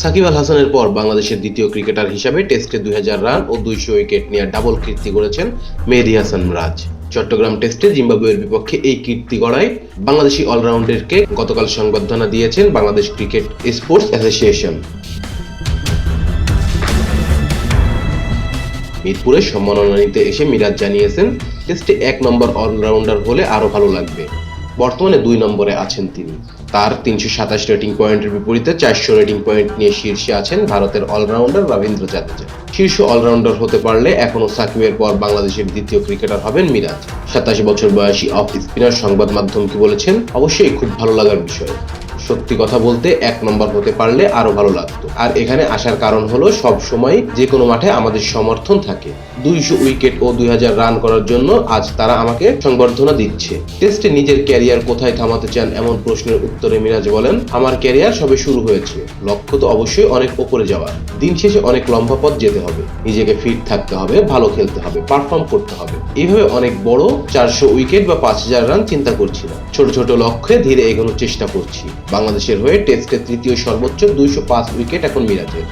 সাকিব আল হাসানের পর বাংলাদেশের দ্বিতীয় ক্রিকেটার হিসাবে টেস্টে দুই রান ও দুইশো উইকেট নিয়ে ডাবল কীর্তি করেছেন মেহেদী হাসান রাজ। চট্টগ্রাম টেস্টে জিম্বাবুয়ের বিপক্ষে এই কীর্তি গড়ায় বাংলাদেশি অলরাউন্ডারকে গতকাল সংবর্ধনা দিয়েছেন বাংলাদেশ ক্রিকেট স্পোর্টস অ্যাসোসিয়েশন। মিরপুরে সম্মাননা নিতে এসে মিরাজ জানিয়েছেন, টেস্টে এক নম্বর অলরাউন্ডার হলে আরও ভালো লাগবে। বর্তমানে দুই নম্বরে আছেন তিনি। তার তিনশো সাতাশ রেটিং পয়েন্টের বিপরীতে চারশো রেটিং পয়েন্ট নিয়ে শীর্ষে আছেন ভারতের অলরাউন্ডার রবীন্দ্র জাদেজা। শীর্ষ অলরাউন্ডার হতে পারলে এখনও সাকিবের পর বাংলাদেশের দ্বিতীয় ক্রিকেটার হবেন মিরাজ। সাতাশ বছর বয়সী অফ স্পিনার সংবাদ মাধ্যমকে বলেছেন, অবশ্যই খুব ভালো লাগার বিষয়। সত্যি কথা বলতে এক নম্বর হতে পারলে আরও ভালো লাগতো। আর এখানে আসার কারণ হলো সব সময় যে কোনো মাঠে আমাদের সমর্থন থাকে। দুইশো উইকেট ও দুই হাজার রান করার জন্য আজ তারা আমাকে সংবর্ধনা দিচ্ছে। টেস্টে নিজের ক্যারিয়ার কোথায় থামাতে চান এমন প্রশ্নের উত্তরে মিরাজ বলেন, আমার ক্যারিয়ার সবে শুরু হয়েছে। লক্ষ্য তো অবশ্যই অনেক ওপরে যাওয়ার। দিন শেষে অনেক লম্বা পথ যেতে হবে। নিজেকে ফিট থাকতে হবে, ভালো খেলতে হবে, পারফর্ম করতে হবে। এইভাবে অনেক বড় চারশো উইকেট বা পাঁচ হাজার রান চিন্তা করছি না। ছোট ছোট লক্ষ্যে ধীরে এগোনোর চেষ্টা করছি। বাংলাদেশের হয়ে টেস্টে তৃতীয় সর্বোচ্চ দুইশো পাঁচ উইকেট এখন মিরাজের।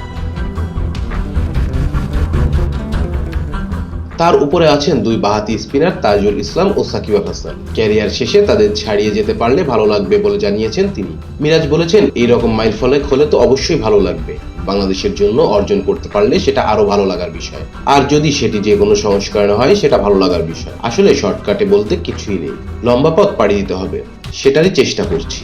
তার উপরে আছেন দুই বাহাতি স্পিনার তাজুল ইসলাম ও সাকিব হাসান। ক্যারিয়ার শেষে তাদের ছাড়িয়ে যেতে পারলে ভালো লাগবে বলে জানিয়েছেন তিনি। মিরাজ বলেছেন, এই রকম মাইল ফলক হলে তো অবশ্যই ভালো লাগবে। বাংলাদেশের জন্য অর্জন করতে পারলে সেটা আরও ভালো লাগার বিষয়। আর যদি সেটি যে কোনো সংস্করণে হয়, সেটা ভালো লাগার বিষয়। আসলে শর্টকাটে বলতে কিছুই নেই। লম্বা পথ পাড়ি দিতে হবে। সেটারই চেষ্টা করছি।